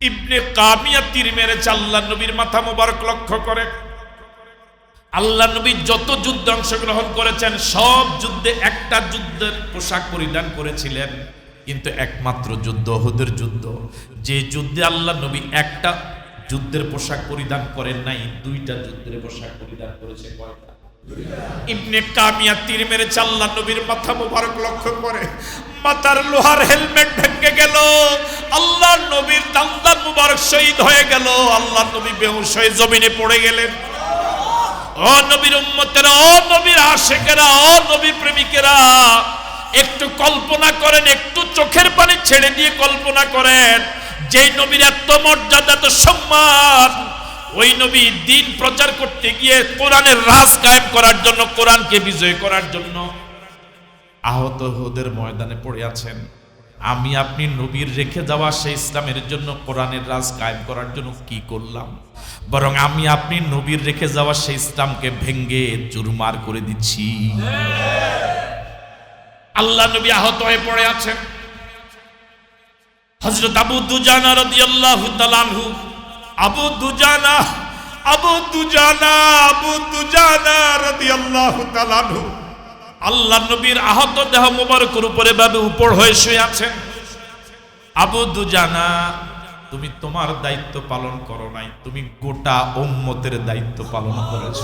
ইবনে কামিয়া তীর মেরেছে, আল্লাহ নবীর মাথা মোবারক লক্ষ্য করে। আল্লাহ নবী যত যুদ্ধে অংশগ্রহণ করেছেন, সব যুদ্ধে একটা যুদ্ধের পোশাক পরিধান করেছিলেন। কিন্তু একমাত্র যুদ্ধ, ওহুদের যুদ্ধ। যে যুদ্ধে আল্লাহ নবী একটা যুদ্ধের পোশাক পরিধান করেন নাই, দুইটা যুদ্ধের পোশাক পরিধান করেছে কয়টা? ইবনে কামিয়া তীর মেরেছে আল্লাহ নবীর মাথা মোবারক লক্ষ্য করে, মাথার লোহার হেলমেট ভেঙে গেল আল্লাহ নবীর দান্দান মুবারক শহীদ হয়ে গেল আল্লাহ নবী বেহুশ হয়ে জমিনে পড়ে গেলেন। ও নবীর উম্মতেরা, ও নবীর আশেকেরা, ও নবী প্রেমিকেরা, একটু কল্পনা করেন, একটু চোখের পানি ছেড়ে দিয়ে কল্পনা করেন, যেই নবীর এত মর্যাদা, এত সম্মান ওই নবী দিন প্রচার করতে গিয়ে কোরআনের রাজ কায়েম করার জন্য, কোরআনকে বিজয় করার জন্য আহত হোদের ময়দানে পড়ে আছেন। আমি আপনি নবীর রেখে যাওয়া সেই ইসলামের জন্য কোরআনের রাজ কায়েম করার জন্য কি করলাম? বরং আমি আপনি নবীর রেখে যাওয়া সেই ইসলামকে ভেঙ্গে চুরমার করে দিচ্ছি। আল্লাহ নবী আহত হয়ে পড়ে আছেন। হজরত আবু দুজানা রাদিয়াল্লাহু তাআলা আবু দুজানা আবু দুজানা আবু দুজানা রাদিয়াল্লাহু তাআলা আল্লাহ নবীর আহত দেহ মোবারকের উপরে ভাবে উপর হয়ে শুয়ে আছেন আবু দুজানা, তুমি তোমার দায়িত্ব পালন করো নাই, তুমি গোটা উম্মতের দায়িত্ব পালন করেছ।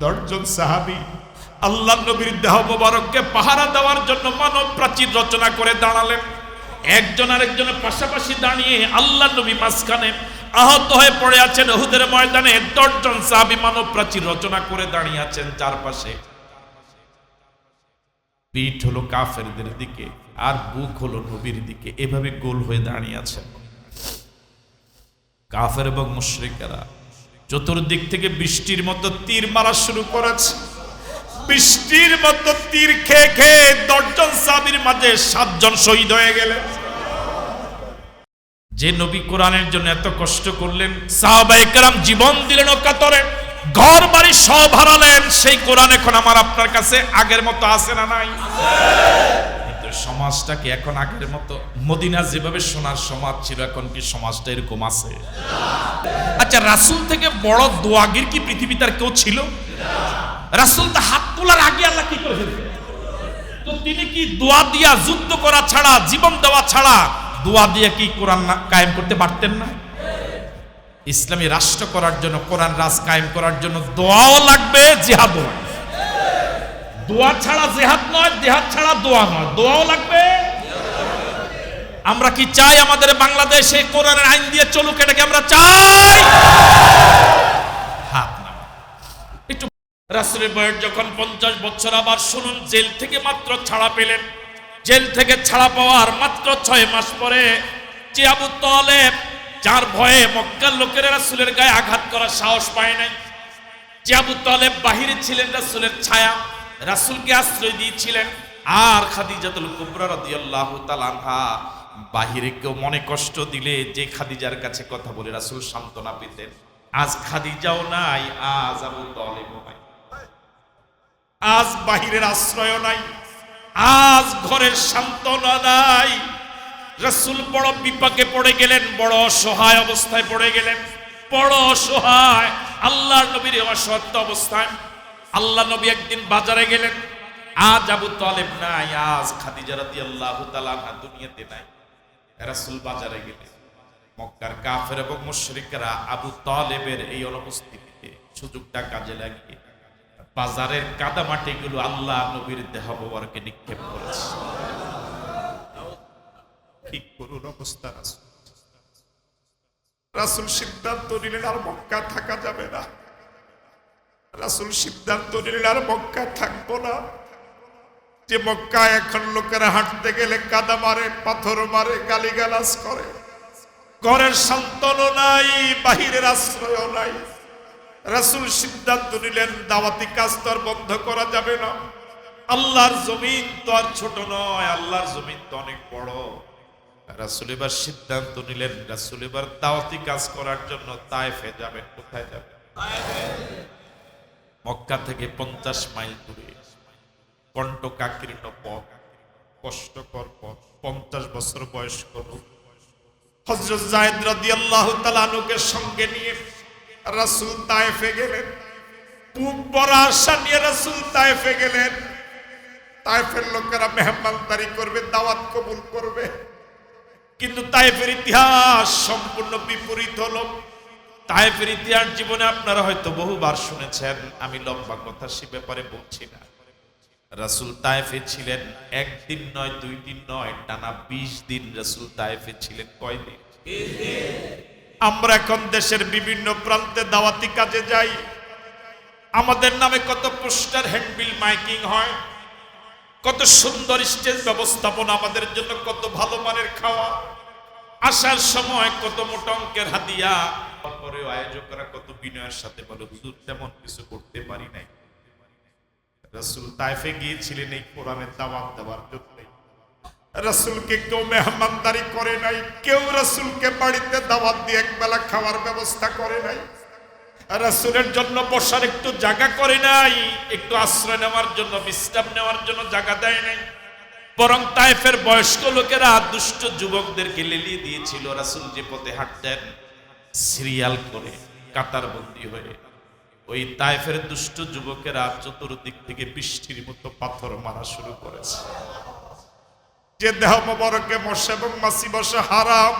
দশজন সাহাবি আল্লাহ নবীর দেহ মোবারককে পাহারা দেওয়ার জন্য মানব প্রাচীর রচনা করে দাঁড়ালেন। একজন আরেকজনের পাশাপাশি দাঁড়িয়ে আল্লাহ নবী মাঝখানে আহত হয়ে পড়ে আছেন ওহুদের ময়দানে দশজন সাহাবি মানব প্রাচীর রচনা করে দাঁড়িয়ে আছেন চারপাশে। পিঠ হলো কাফেরদের দিকে, আর বুক হলো নবীর দিকে। এভাবে গোল হয়ে দাঁড়িয়ে আছেন। কাফের এবং মুশরিকেরা চতুর্দিক থেকে বৃষ্টির মতো তীর মারা শুরু করেছে। বৃষ্টির মতো তীর খেয়ে খেয়ে দশজন সাবির মাঝে সাতজন শহীদ হয়ে গেলেন যে নবী কোরআনের জন্য এত কষ্ট করলেন, সাহাবায়ে কেরাম জীবন দিলেন অকাতরে ঘর, বাড়ি সব হারালেন, সেই কোরআন এখন আমার আপনার কাছে আগের মতো আছে না নাই? কিন্তু সমাজটা কি এখন আগের মতো, মদিনা যেভাবে সোনার সমাজ ছিল, এখন কি সমাজটা এরকম আছে? আচ্ছা রাসূল থেকে বড় দোয়াগির কি পৃথিবীতে আর কেউ ছিল? রাসূল তো হাত তোলার আগে আল্লাহ কি করে তো তিনি কি দোয়া দিয়া যুদ্ধ করা ছাড়া, জীবন দেওয়া ছাড়া দোয়া দিয়ে কি কোরআন কায়েম করতে পারতেন না? ইসলামী রাষ্ট্র করার জন্য, কোরআন রাজ কায়েম করার জন্য দোয়াও লাগবে, জিহাদও। দোয়া ছাড়া জেহাদ নয়, জেহাদ ছাড়া দোয়া নয়, দোয়াও লাগবে। আমরা কি চাই আমাদের বাংলাদেশে কোরআনের আইন দিয়ে চলুক, এটাকে আমরা চাই। রাসুলের বয়স যখন পঞ্চাশ বছর আবার শুনুন, জেল থেকে মাত্র ছাড়া পেলেন। জেল থেকে ছাড়া পাওয়ার মাত্র ছয় মাস পরে যে আবু তলেব, যার ভয়ে মক্কার লোকের রাসুলের গায়ে আঘাত করার সাহস পায় নাই। যে আবু তলেব বাহিরে ছিলেন রাসুলের ছায়া, রাসুলকে আশ্রয় দিয়েছিলেন। আর খাদিজাতুল কুবরা রাদিয়াল্লাহু তাআলা বাহিরে কেউ মনে কষ্ট দিলে যে খাদিজার কাছে কথা বলে রাসুল সান্ত্বনা পেতেন। আজ খাদিজাও নাই, আজ আবু তলেবও নাই। আজ বাহিরের আশ্রয় নাই, আজ ঘরের সান্ত্বনা নাই। রসুল বড় বিপাকে পড়ে গেলেন, বড় অসহায় অবস্থায় পড়ে গেলেন। বড় অসহায় আল্লাহ নবীর অসত্য অবস্থায়। আল্লাহ নবী একদিন বাজারে গেলেন, আজ আবু তালেব নাই, আজ খাদিজা রাদিয়াল্লাহু তাআলা আনহা দুনিয়াতে নাই। রাসূল বাজারে গেলেন, মক্কার কাফের এবং মুশরিকরা আবু তালেবের এই অনুপস্থিতিতে সুযোগটা কাজে লাগিয়ে বাজারের কাদামাটিগুলো আল্লাহ নবীর দেহ মোবারকে নিক্ষেপ করেছে। ঠিক করুন অবস্থা, রাসূল। রাসূল সিদ্ধান্ত নিলেন আর মক্কা থাকা যাবে না। রাসূল সিদ্ধান্ত নিলেন আর মক্কা থাকব না। যে মক্কা এখন লোকেরা হাঁটতে গেলে কাদা মারে, পাথর মারে, গালিগালাজ করে। ঘরের সন্তানও নাই, বাহিরের আশ্রয়ও নাই। রাসূল সিদ্ধান্ত নিলেন, দাওয়াতি কাজ তো আর বন্ধ করা যাবে না। আল্লাহর জমিন তো আর ছোট নয়, আল্লাহর জমিন তো অনেক বড়। রাসূল এবার সিদ্ধান্ত নিলেন, রাসূল এবার দাওয়াতি কাজ করার জন্য তায়েফে যাবেন, কোথায় যাবেন? মক্কা থেকে পঞ্চাশ মাইল দূরে। কণ্টকাকীর্ণ পথ। কষ্টকর পথ। পঞ্চাশ বছর বয়স্ক হজরত জায়দ রাদিয়াল্লাহু তাআলা আনুকে সঙ্গে নিয়ে রাসূল তায়েফে গেলেন। বুক বড় আশা নিয়ে রাসূল তায়েফে গেলেন। তায়েফের লোকেরা মেহমানদারি করবে, দাওয়াত কবুল করবে। কিন্তু তায়েফের ইতিহাস সম্পূর্ণ বিপরীত হলো। তায়েফের ইতিহাস জীবনে আপনারা হয়তো বহুবার শুনেছেন, আমি লম্বা কথা সে ব্যাপারে বলছি না। রাসূল তায়েফে ছিলেন, একদিন নয়, দুই দিন নয়, টানা বিশ দিন রাসূল তায়েফে ছিলেন। কয়দিন? আমরা এখন দেশের বিভিন্ন প্রান্তে দাওয়াতি কাজে যাই। আমাদের নামে কত পোস্টার, হ্যান্ডবিল, মাইকিং হয়। কত সুন্দর স্টেজ ব্যবস্থাপনা আমাদের জন্য, কত ভালো মানের খাওয়া। আসার সময় কত মোটা অঙ্কের হাতিয়া। পরেও আয়োজকরা কত বিনয়ের সাথে বলে, হুজুর, তেমন কিছু করতে পারি নাই। রাসূল তাইফে গিয়েছিলেন এই কোরআনের দাওয়াত দেওয়ার জন্য। রাসূলকে কেউ মেহমানদারি করে নাই, কেউ রাসূলকে বাড়িতে দাওয়াত দিয়ে একবেলা খাওয়ার ব্যবস্থা করে নাই। রাসূলের জন্য বসার একটু জায়গা করে নাই, একটু আশ্রয় নেওয়ার জন্য, বিশ্রাম নেওয়ার জন্য জায়গা দেয় নাই। বরং তাইফের বয়স্ক লোকেরা দুষ্ট যুবকদেরকে লেলিয়ে দিয়েছিল রাসূল যে পথে হাঁটতেন। সিরিয়াল করে কাতারবন্দি হয়ে, ওই তাইফের দুষ্ট যুবকেরা চতুর্দিক থেকে বৃষ্টির মতো পাথর মারা শুরু করেছে। যে দেহ মোবারকে মশা এবং মাসি বসে হারাম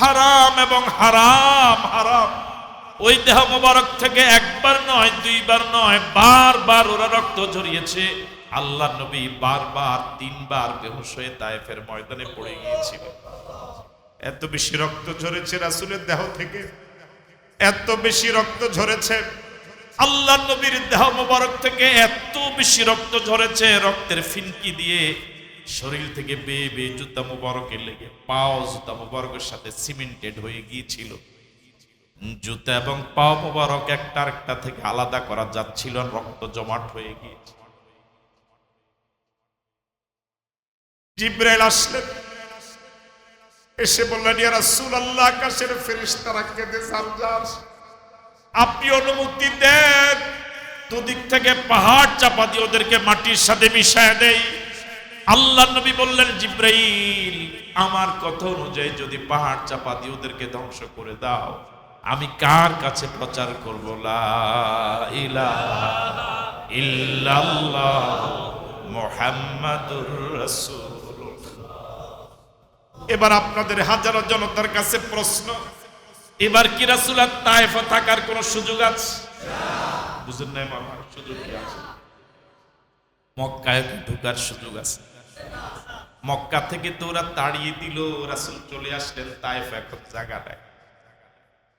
হারাম এবং হারাম হারাম। ওই দেহ মোবারক থেকে একবার নয়, দুইবার নয়, বারবার ওরা রক্ত ঝরিয়েছে। আল্লাহ নবী বারবার, তিনবার বেহুশ হয়ে তায়েফের ময়দানে পড়ে গিয়েছিল। এত বেশি রক্ত ঝরেছে রাসূলের দেহ থেকে, এত বেশি রক্ত ঝরেছে। আল্লাহ নবীর দেহ মোবারক থেকে এত বেশি রক্ত ঝরেছে, রক্তের ফিনকি দিয়ে শরীর থেকে বেয়ে বেয়ে জুতা মোবারকে লেগে পাও জুতা মোবারকের সাথে সিমেন্টেড হয়ে গিয়েছিল। জুতা এবং পাও মোবারক একটা আরেকটা থেকে আলাদা করা যাচ্ছিল, রক্ত জমাট হয়ে গিয়েছে। জিব্রাইল আসলেন এসে বললেন, ইয়া রাসূলুল্লাহ আকাশের ফেরেশতারা কেঁদে জানজার আপনি অনুমতি দেন, দুদিক থেকে পাহাড় চাপা দিয়ে ওদেরকে মাটির সাথে মিশায় দেই। আল্লাহ নবী বললেন, জিব্রাইল, আমার কথা অনুযায়ী যদি পাহাড় চাপা দিয়ে ওদেরকে ধ্বংস করে দাও, আমি কার কাছে প্রচার করব? এবার আপনাদের হাজারো জনতার কাছে প্রশ্ন, এবার কি রাসূলের তায়েফে থাকার কোনো সুযোগ আছে? বুঝেন না সুযোগ আছে? মক্কায় ঢোকার সুযোগ আছে। মক্কা থেকে তো ওরা তাড়িয়ে দিল, রাসূল চলে আসলেন তায়েফ এখন জায়গা নেয়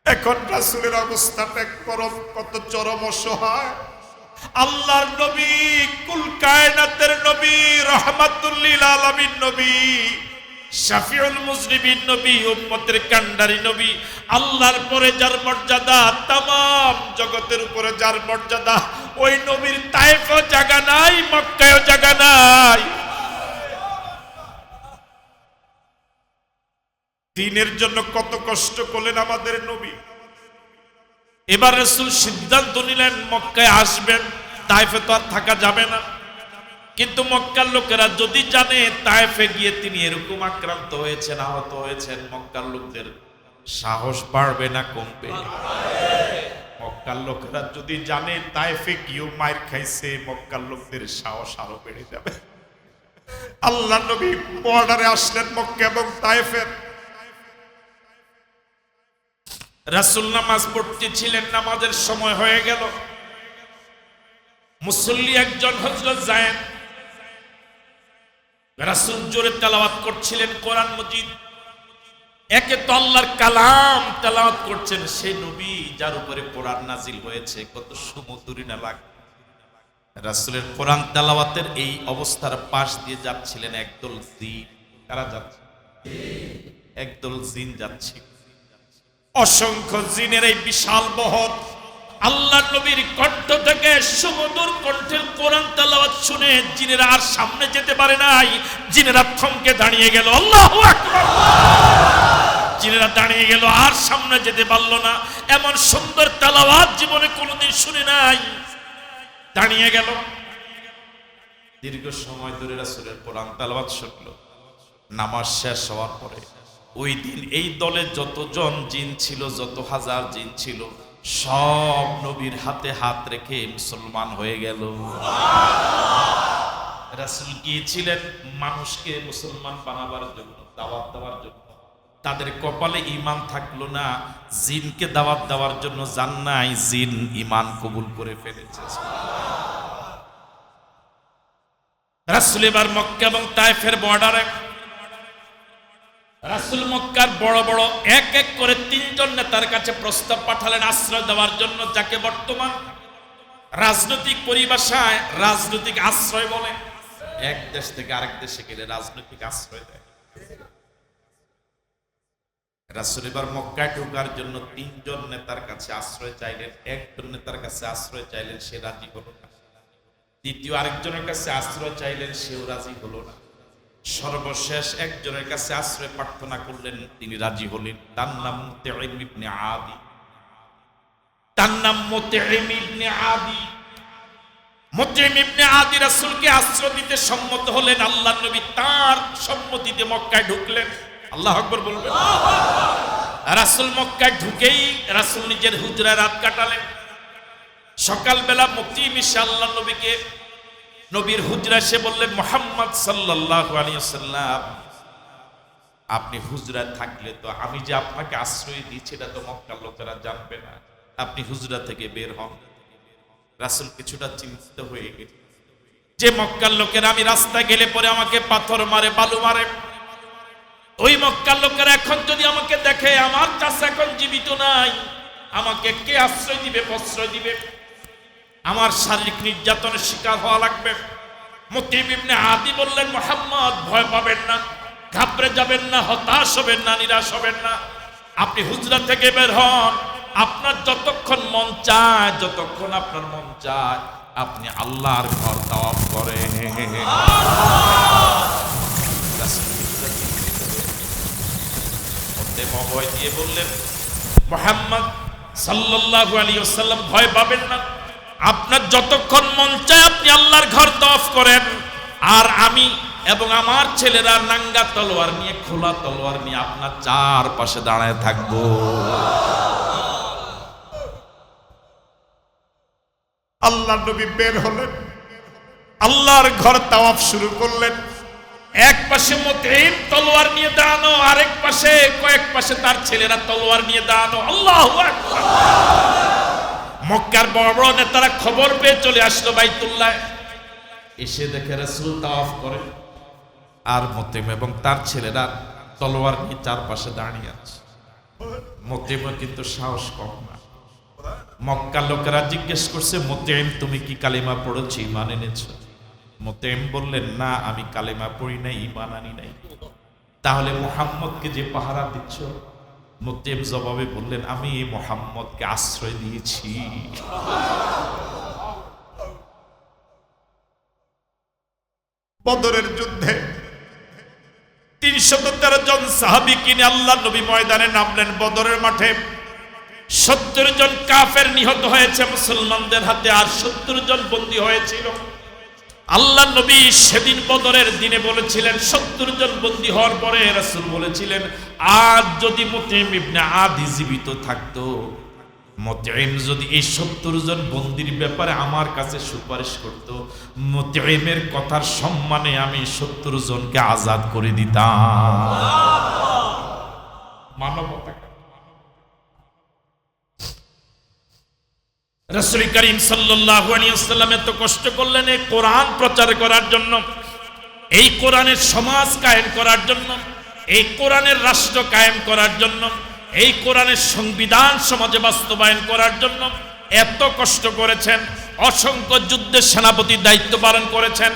এখন রাসূলের অবস্থাটা করম কত চরম অসহায়। আল্লাহর নবী, কুল কায়নাতের নবী রহমাতুল্লিল আলামিন নবী, শাফিউল মুসলিমিন নবী, উম্মতের কান্ডারি নবী, আল্লাহর পরে যার মর্যাদা তাম জগতের উপরে যার মর্যাদা, ওই নবীর তাইফও জায়গা নাই, মক্কায়ও জায়গা নাই। দিনের জন্য কত কষ্ট করলেন আমাদের নবী। এবার রসুল সিদ্ধান্ত নিলেন, মক্কায় আসবেন, তাইফে তো আর থাকা যাবে না। কিন্তু মক্কার লোকেরা যদি জানে, তাইফে গিয়ে তিনি এরকম আক্রান্ত হয়েছেন, আহত হয়েছেন, মক্কার লোকদের সাহস বাড়বে না কমবে। মক্কার লোকেরা যদি জানে, তাইফে গিয়েও মায়ের খাইছে, মক্কার লোকদের সাহস আরও বেড়ে যাবে। আল্লাহ নবী বর্ডারে আসলেন মক্কা এবং তাইফের। রাসুল নামাজ পড়তে ছিলেন নামাজের সময় হয়ে গেল। মুসল্লি একজন হজরত জায়েন রাসুল জোরে তেলাওয়াত করছিলেন, কোরআন মজিদ। একে তো আল্লাহর কালাম তেলাওয়াত করছেন সেই নবী যার উপরে কোরআন নাজিল হয়েছে, কত সুমধুরী না লাগ রাসুলের কোরআন তেলাওয়াতের এই অবস্থার পাশ দিয়ে যাচ্ছিলেন একদল জিন। কারা যাচ্ছে? একদল জিন যাচ্ছে। অসংখ্য জিনের এই বিশাল বহৎ আল্লাহ নবীর কণ্ঠ থেকে সুমধুর কণ্ঠের কোরআন তেলাওয়াত শুনে জিনেরা আর সামনে যেতে পারে নাই। জিনেরা থমকে দাঁড়িয়ে গেল, আল্লাহ জিনেরা দাঁড়িয়ে গেল, আর সামনে যেতে পারল না। এমন সুন্দর তালাবাদ জীবনে কোনোদিন শুনে নাই। দাঁড়িয়ে গেল। দীর্ঘ সময় ধরে রাসূলের কোরআন তেলাওয়াত শুনলো। নামাজ শেষ হওয়ার পরে ওই দিন এই দলে যতজন জিন ছিল, যত হাজার জিন ছিল, সব নবীর হাতে হাত রেখে মুসলমান হয়ে গেল। রাসুল গিয়েছিলেন মানুষকে মুসলমান বানাবার জন্য, দাওয়াত দেওয়ার জন্য। তাদের কপালে ইমান থাকল না, জিনকে দাওয়াত দেওয়ার জন্য জান নাই জিন ইমান কবুল করে ফেলেছে। রাসূল এবার মক্কা এবং তায়েফের বর্ডারে রাসূল মক্কার বড় বড় এক এক করে তিনজন নেতার কাছে প্রস্তাব পাঠালেন আশ্রয় দেওয়ার জন্য, যাকে বর্তমান রাজনৈতিক পরিভাষায় রাজনৈতিক আশ্রয় বলে। এক দেশ থেকে আরেক দেশে গেলে রাজনৈতিক আশ্রয় দেয়। রাসূল এবার মক্কায় ঢোকার জন্য তিনজন নেতার কাছে আশ্রয় চাইলেন, একজন নেতার কাছে আশ্রয় চাইলেন, সে রাজি হলো না। দ্বিতীয় আরেকজনের কাছে আশ্রয় চাইলেন, সেও রাজি হলো না। সর্বশেষ একজনের কাছে আশ্রয় প্রার্থনা করলেন, তিনি রাজি হলেন। তার নাম ইবনে আদি। তার নাম ইবনে আদি। মুতাইম ইবনে আদি রাসূলকে আশ্রয় দিতে সম্মত হলেন, আল্লাহর নবী তার সম্মতিতে মক্কায় ঢুকলেন। আল্লাহ আকবার বলবেন। রাসূল মক্কায় ঢুকেই রাসূল নিজের হুজরায় রাত কাটালেন। সকালবেলা মুক্তি মিশে আল্লাহ নবীকে নবীর হুজরা, সে বললেন, মোহাম্মদ সাল্লাল্লাহু আলাইহি সাল্লাম আপনি হুজরা থাকলে তো আমি যে আপনাকে আশ্রয় দিয়েছি, এটা তো মক্কার লোকেরা জানবে না। আপনি হুজরা থেকে বের হন। রাসুল কিছুটা চিন্তিত হয়ে গেছে। যে মক্কার লোকেরা, আমি রাস্তায় গেলে পরে আমাকে পাথর মারে, বালু মারে। ওই মক্কার লোকেরা এখন যদি আমাকে দেখে, আমার চাষা এখন জীবিত নাই, আমাকে কে আশ্রয় দিবে, প্রশ্রয় দিবে? আমার শারীরিক নির্যাতনের শিকার হওয়া লাগবে। মুতিম আদি বললেন, মোহাম্মদ, ভয় পাবেন না, ঘাবড়ে যাবেন না, হতাশ হবেন না, নিরাশ হবেন না। আপনি হুজরা থেকে বের হন, আপনার যতক্ষণ মন চায়, যতক্ষণ আপনার মন চায়, আপনি আল্লাহর ঘর তাওয়াফ করেন। ভয় দিয়ে বললেন, মোহাম্মদ সাল্লাল্লাহু আলাইহি ওয়াসাল্লাম ভয় পাবেন না আপনার যতক্ষণ মন চায় আপনি আল্লাহর ঘর তফ করেন। আর আমি এবং আমার ছেলেরা নাঙ্গা তলোয়ার নিয়ে খোলা তলোয়ার নিয়ে আপনার চার পাশে দাঁড়ায় থাকব। আল্লাহ নবী বের হলেন। আল্লাহর ঘর তাওয়াফ শুরু করলেন। এক পাশে মতিম তলোয়ার নিয়ে দাঁড়ানো আরেক পাশে কয়েক পাশে তার ছেলেরা তলোয়ার নিয়ে দাঁড়ানো। আল্লাহ মক্কার বড় বড় নেতারা খবর পেয়ে চলে আসলো বাইতুল্লাহ। এসে দেখে রাসূল তাওয়াফ করে আর মতিম এবং তার ছেলেরা তলোয়ার নিয়ে চারপাশে দাঁড়িয়ে আছে। মতিমও কিন্তু সাহস কম না। মক্কার লোকেরা জিজ্ঞেস করছে, মোতেম, তুমি কি কালিমা পড়েছো ইমান এনেছ? মোতেম বললেন, না, আমি কালিমা পড়ি নাই ইমান আনি নাই। তাহলে মোহাম্মদকে যে পাহারা দিচ্ছ মোতেম জবাবে বললেন আমি এই মোহাম্মদকে আশ্রয় দিয়েছি। বদরের যুদ্ধে তিনশত তেরো জন সাহাবি কিনে আল্লাহ নবী ময়দানে নামলেন বদরের মাঠে। সত্তর জন কাফের নিহত হয়েছে মুসলমানদের হাতে আর সত্তর জন বন্দী হয়েছিল। আল্লাহ নবী সেদিন বদরের দিনে বলেছিলেন, সত্তর জন বন্দী হওয়ার পরে রাসূল বলেছিলেন, আজ যদি মুতিম ইবনে আদি জীবিত থাকতো মুতিম যদি এই সত্তর জন বন্দির ব্যাপারে আমার কাছে সুপারিশ করত মুতিমের কথার সম্মানে আমি সত্তর জনকে আজাদ করে দিতাম। মানবতা রসুল করিম আলাইহি এত কষ্ট করলেন এই কোরআন প্রচার করার জন্য, এই কোরআনের সমাজ কায়েম করার জন্য, এই কোরআনের রাষ্ট্র কায়েম করার জন্য, এই কোরআনের সংবিধান সমাজে বাস্তবায়ন করার জন্য এত কষ্ট করেছেন, অসংখ্য যুদ্ধের সেনাপতির দায়িত্ব পালন করেছেন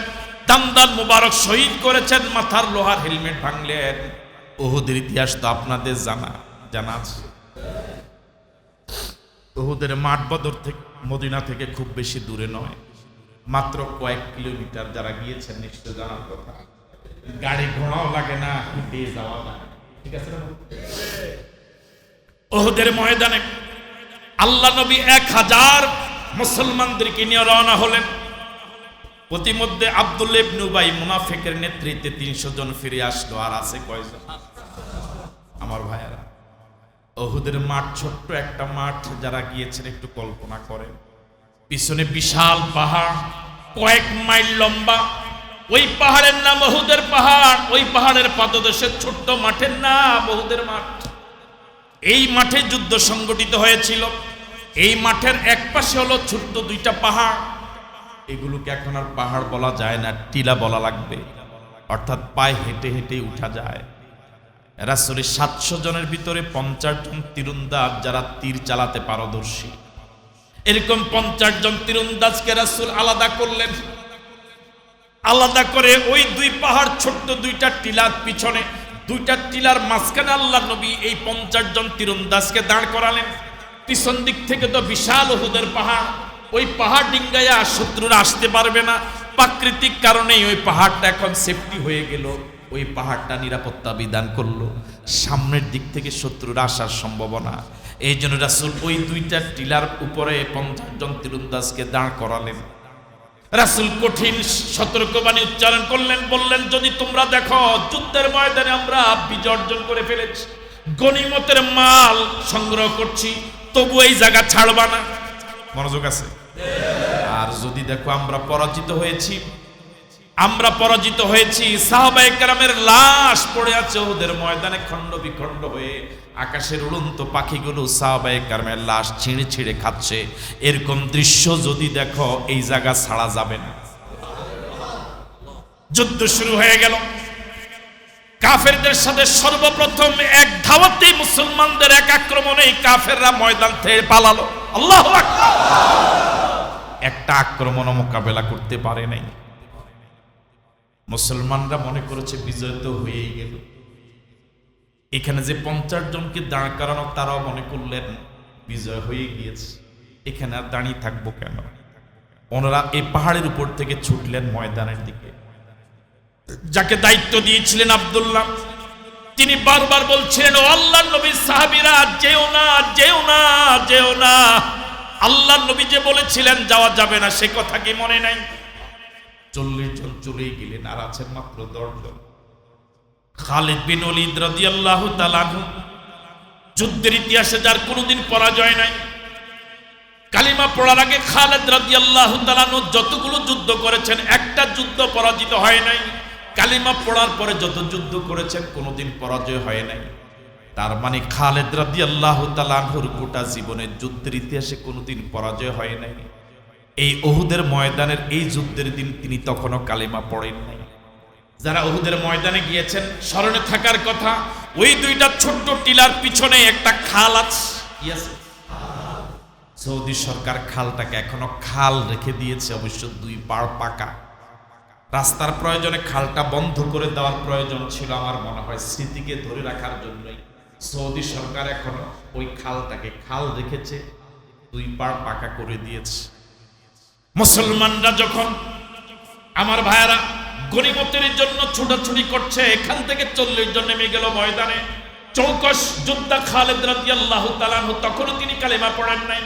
দামদান মুবারক শহীদ করেছেন, মাথার লোহার হেলমেট ভাঙলেন। ওহুদের ইতিহাস তো আপনাদের জানা জানা আছে। ওহুদের মাঠ বদর থেকে, মদিনা থেকে খুব বেশি দূরে নয়, মাত্র কয়েক কিলোমিটার যারা গিয়েছেন, নিশ্চয় জানার কথা। গাড়ি ঘোড়াও লাগে না, হেঁটে যাওয়া লাগে ঠিক আছে ওহুদের ময়দানে আল্লাহ নবী এক হাজার মুসলমানদেরকে নিয়ে রওনা হলেন। প্রতিমধ্যে আব্দুল ইবনুবাই মুনাফিকের নেতৃত্বে তিনশো জন ফিরে আসলো, আর আছে কয়জন? আমার ভাইয়েরা। অহুদের মাঠ, ছোট্ট একটা মাঠ, যারা গিয়েছেন একটু কল্পনা করেন। পিছনে বিশাল পাহাড়, কয়েক মাইল লম্বা। ওই পাহাড়ের নাম অহুদের পাহাড়, ওই পাহাড়ের পাদদেশের ছোট্ট মাঠের নাম অহুদের মাঠ। এই মাঠে যুদ্ধ সংগঠিত হয়েছিল। এই মাঠের এক পাশে হলো ছোট্ট দুইটা পাহাড়। এগুলোকে এখন আর পাহাড় বলা যায় না, টিলা বলা লাগবে। অর্থাৎ পায়ে হেঁটে হেঁটে উঠা যায়। রাসুলের সাতশো জনের ভিতরে পঞ্চাশ জন তীরন্দাজ যারা তীর চালাতে পারদর্শী। এরকম পঞ্চাশ জন তীরন্দাজকে রাসুল আলাদা করলেন। আলাদা করে ওই দুই পাহাড় ছোট্ট দুইটা টিলার পিছনে, দুইটা টিলার মাঝখানে আল্লাহ নবী এই পঞ্চাশ জন তীরন্দাজকে দাঁড় করালেন। পিছন দিক থেকে তো বিশাল ওহুদের পাহাড়। ওই পাহাড় ডিঙ্গাইয়া শত্রুরা আসতে পারবে না। প্রাকৃতিক কারণেই ওই পাহাড়টা এখন সেফটি হয়ে গেল। ওই পাহাড়টা নিরাপত্তা বিধান করল। সামনের দিক থেকে শত্রুর আসার সম্ভাবনা। এই জন্য রাসুল ওই দুইটা টিলার উপরে পঞ্চাশ জন তীরন্দাজকে দাঁড় করালেন। রাসুল কঠিন সতর্কবাণী উচ্চারণ করলেন, বললেন, যদি তোমরা দেখো, যুদ্ধের ময়দানে আমরা বিজয় অর্জন করে ফেলেছি গনিমতের মাল সংগ্রহ করছি, তবু এই জায়গা ছাড়বা না। মনোযোগ আছে? আর যদি দেখো, আমরা পরাজিত হয়েছি আমরা পরাজিত হয়েছি। সাহাবায়ে কেরামের লাশ পড়ে আছে ওদের ময়দানে খণ্ড বিখণ্ড হয়ে। আকাশের উড়ন্ত পাখিগুলো সাহাবায়ে কেরামের লাশ ছিঁড়ে ছিঁড়ে খাচ্ছে। এরকম দৃশ্য যদি দেখো, এই জায়গা ছাড়া যাবে না। যুদ্ধ শুরু হয়ে গেল। কাফেরদের সাথে সর্বপ্রথম এক ধাওয়াতেই মুসলমানদের এক আক্রমণে কাফেররা ময়দান থেকে পালালো। আল্লাহ একটা আক্রমণ মোকাবেলা করতে পারে নাই। মুসলমানরা মনে করেছে বিজয় তো হয়েই গেল। এখানে যে পঞ্চাশ জনকে দাঁড় করানো তারাও মনে করলেন বিজয় হয়ে গিয়েছে। এখানে আর দাঁড়িয়ে থাকব কেন? ওনারা এই পাহাড়ের উপর থেকে ছুটলেন ময়দানের দিকে। যাকে দায়িত্ব দিয়েছিলেন আব্দুল্লাহ, তিনি বারবার বলছিলেন, ও আল্লাহ নবী, সাহাবিরা, যেও না যেও না যেও না। আল্লাহ নবী যে বলেছিলেন, যাওয়া যাবে না। সে কথা কি মনে নাই? চল্লিশ চলেই গেলেন আর আছেন মাত্র দশ জন খালিদ বিন অলিদ রাদিয়াল্লাহু তাআলা যুদ্ধের ইতিহাসে যার কোনোদিন পরাজয় নাই। কালিমা পড়ার আগে খালেদ রাদিয়াল্লাহু তাআলা আনহু যতগুলো যুদ্ধ করেছেন, একটা যুদ্ধ পরাজিত হয় নাই। কালিমা পড়ার পরে যত যুদ্ধ করেছেন, কোনোদিন পরাজয় হয় নাই। তার মানে খালেদ রাদিয়াল্লাহু তাআলা আনহুর গোটা জীবনের যুদ্ধের ইতিহাসে কোনোদিন পরাজয় হয় নাই। এই অহুদের ময়দানের এই যুদ্ধের দিন তিনি তখনও কালিমা পড়েন নাই। যারা অহুদের ময়দানে গিয়েছেন, স্মরণে থাকার কথা, ওই দুইটা ছোট্ট টিলার পিছনে একটা খাল আছে। সৌদি সরকার খালটাকে এখনও খাল রেখে দিয়েছে, অবশ্য দুই পাড় পাকা। রাস্তার প্রয়োজনে খালটা বন্ধ করে দেওয়ার প্রয়োজন ছিল আমার মনে হয় স্মৃতিকে ধরে রাখার জন্যই। সৌদি সরকার এখনও ওই খালটাকে খাল রেখেছে, দুই পাড় পাকা করে দিয়েছে। মুসলমানরা যখন আমার ভাইয়েরা গণিমতের জন্য ছুটাছুটি করছে, এখান থেকে চল্লিশ জন নেমে গেল ময়দানে। চৌকস যোদ্ধা খালেদ রাজি আল্লাহ তালানহ তখনও তিনি কালেমা পড়েন নাই,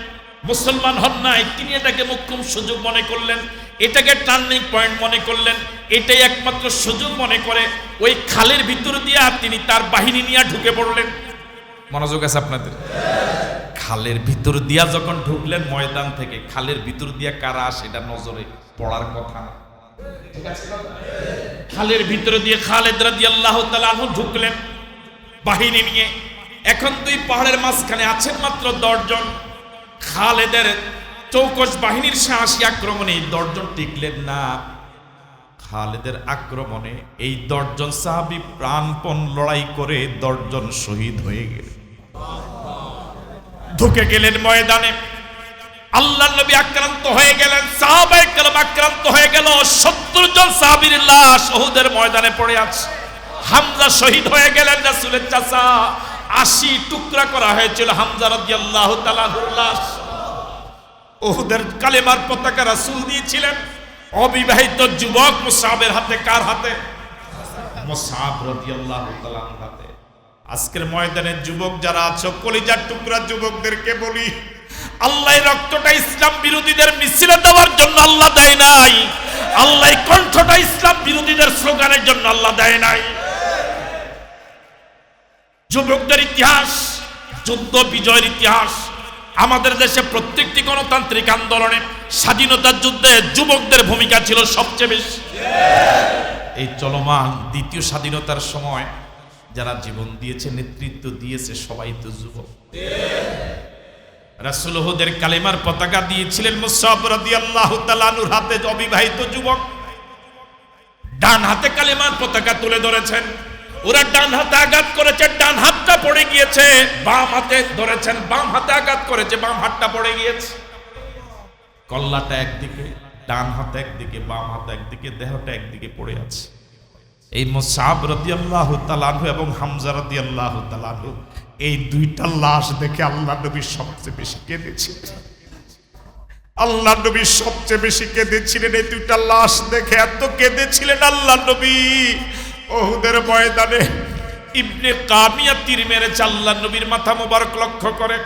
মুসলমান হন নাই। তিনি এটাকে মুখ্যম সুযোগ মনে করলেন, এটাকে টার্নিং পয়েন্ট মনে করলেন, এটাই একমাত্র সুযোগ মনে করে ওই খালের ভিতর দিয়া তিনি তার বাহিনী নিয়ে ঢুকে পড়লেন। মনোযোগ আছে আপনাদের? খালের ভিতর দিয়া যখন ঢুকলেন, ময়দান থেকে, খালের ভিতর দিয়া কারা সেটা নজরে পড়ার কথা? খালের ভিতর দিয়ে খালেদ রাদি আল্লাহ ঢুকলেন বাহিনী নিয়ে। এখন দুই পাহাড়ের মাঝখানে আছেন মাত্র দশজন। খালেদের চৌকস বাহিনীর সাহসী আক্রমণে এই দশজন টিকলেন না। খালেদের আক্রমণে এই দশজন সাহাবি প্রাণপণ লড়াই করে দশজন শহীদ হয়ে গেলেন ঢুকে গেলেন ময়দানে। আল্লাহ নবী আক্রান্ত হয়ে গেলেন আক্রান্ত হয়ে গেল, সত্তর জন সাহাবীর লাশ ওহুদের ময়দানে পড়ে আছে। হামজা শহীদ হয়ে গেলেন রাসূলের চাচা। আশি টুকরা করা হয়েছিল হামজা তাআলার লাশ। ওহুদের কালেমার পতাকা রাসুল দিয়েছিলেন। অবিবাহিত যুবক মুসাবের হাতে, কার হাতে? মুসাব তাআলার হাতে আজকের ময়দানের যুবক যারা আছো, কলিজার টুকরা যুবকদেরকে বলি, আল্লাহ রক্তটা ইসলাম বিরোধীদের মিছিলে দেওয়ার জন্য আল্লাহ দেয় নাই। আল্লাহ কণ্ঠটা ইসলাম বিরোধীদের স্লোগানের জন্য আল্লাহ দেয় নাই। যুবকদের ইতিহাস, যুদ্ধ বিজয়ের ইতিহাস, আমাদের দেশে প্রত্যেকটি গণতান্ত্রিক আন্দোলনে স্বাধীনতার যুদ্ধে যুবকদের ভূমিকা ছিল সবচেয়ে বেশি। এই চলমান দ্বিতীয় স্বাধীনতার সময় যারা জীবন দিয়েছে, নেতৃত্ব দিয়েছে, সবাই তো যুবক। রাসুলহদের কালেমার পতাকা দিয়েছিলেন তাআলার হাতে, অবিবাহিত যুবক। ডান হাতে কালেমার পতাকা তুলে ধরেছেন। ওরা ডান হাতে আঘাত করেছে, ডান হাতটা পড়ে গিয়েছে। বাম হাতে ধরেছেন, বাম হাতে আঘাত করেছে, বাম হাতটা পড়ে গিয়েছে। কল্লাটা একদিকে, ডান হাতে একদিকে, বাম হাতে একদিকে, দেহটা একদিকে পড়ে আছে। এই মোসাব রাদিয়াল্লাহু তাআলাহু এবং হামজা রাদিয়াল্লাহু তাআলাহু এই দুইটা লাশ দেখে আল্লাহ নবী সবচেয়ে বেশি কেঁদেছিলেন। আল্লাহ নবী সবচেয়ে বেশি কেঁদেছিলেন এই দুইটা লাশ দেখে, এত কেঁদেছিলেন আল্লাহ নবী। ওহুদের ময়দানে ইবনে কামিয়া তীর মেরেছে, আল্লাহ নবীর মাথা মোবারক লক্ষ্য করে।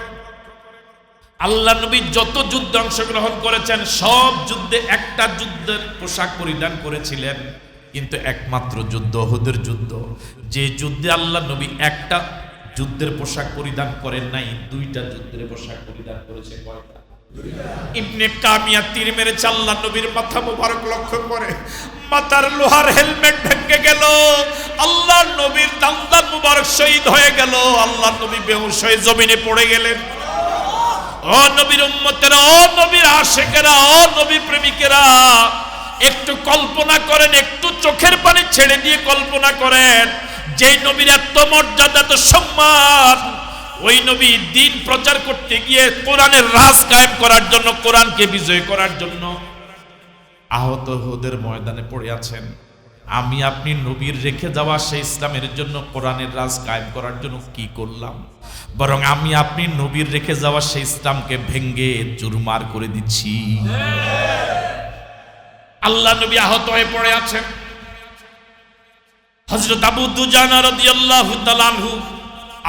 আল্লাহ নবী যত যুদ্ধে অংশগ্রহণ করেছেন, সব যুদ্ধে একটা যুদ্ধের পোশাক পরিধান করেছিলেন। কিন্তু একমাত্র যুদ্ধ ওহুদের যুদ্ধ। যে যুদ্ধে আল্লাহ নবী একটা যুদ্ধের পোশাক পরিধান করেন নাই, দুইটা যুদ্ধের পোশাক পরিধান করেছে কয়টা? ইবনে আল্লাহ নবীর মাথা মোবারক লক্ষ্য করে। মাথার লোহার হেলমেট আল্লাহ নবীর শহীদ হয়ে গেল। আল্লাহ নবী জমিনে পড়ে গেলেন। ও নবীর উম্মতেরা ও নবীর আশেকেরা ও নবী প্রেমিকেরা একটু কল্পনা করেন, একটু চোখের পানি ছেড়ে দিয়ে কল্পনা করেন, যেই নবীর এত মর্যাদা, এত সম্মান, ওই নবী দিন প্রচার করতে গিয়ে কোরআনের রাজ কায়েম করার জন্য, কোরআনকে বিজয় করার জন্য আহত হোদের ময়দানে পড়ে আছেন। আমি আপনি নবীর রেখে যাওয়া সেই ইসলামের জন্য কোরআনের রাজ কায়েম করার জন্য কি করলাম? বরং আমি আপনি নবীর রেখে যাওয়া সেই ইসলামকে ভেঙ্গে চুরমার করে দিচ্ছি। আল্লাহ নবী আহত হয়ে পড়ে আছেন। হজরত আবু দুজানা রাদিয়াল্লাহু তাআলা আনহু,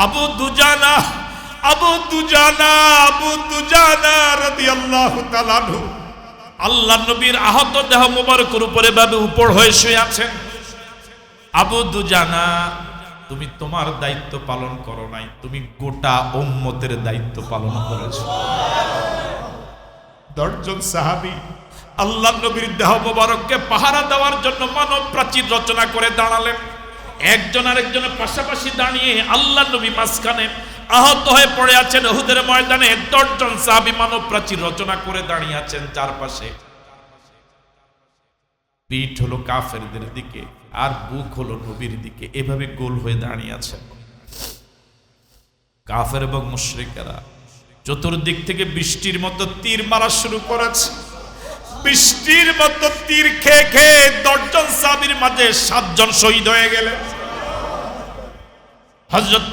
আবু দুজানা আবু দুজানা আবু দুজানা রাদিয়াল্লাহু তাআলা আনহু, আল্লাহ নবীর আহত দেহ মোবারকের উপরে ভাবে উপর হয়ে শুয়ে আছেন। আবু দুজানা, তুমি তোমার দায়িত্ব পালন করো নাই, তুমি গোটা উম্মতের দায়িত্ব পালন করেছ। দশজন সাহাবি আল্লাহ নবীর দেহ মোবারককে পাহারা দেওয়ার জন্য মানব প্রাচীর রচনা করে দাঁড়ালেন। একজন আরেকজনের পাশাপাশি দাঁড়িয়ে আল্লাহ নবী মাঝখানে আহত হয়ে পড়ে আছেন ওহুদের ময়দানে। দশজন সাহাবি মানব প্রাচীর রচনা করে দাঁড়িয়ে আছেন চারপাশে। পিঠ হলো কাফেরদের দিকে, আর বুক হলো নবীর দিকে। এভাবে গোল হয়ে দাঁড়িয়ে আছেন। কাফের এবং মুশরিকেরা চতুর্দিক থেকে বৃষ্টির মতো তীর মারা শুরু করেছে। বৃষ্টির মতো তীর খেয়ে খেয়ে দশজন সাবির মাঝে সাতজন শহীদ হয়ে গেলেন। হজরত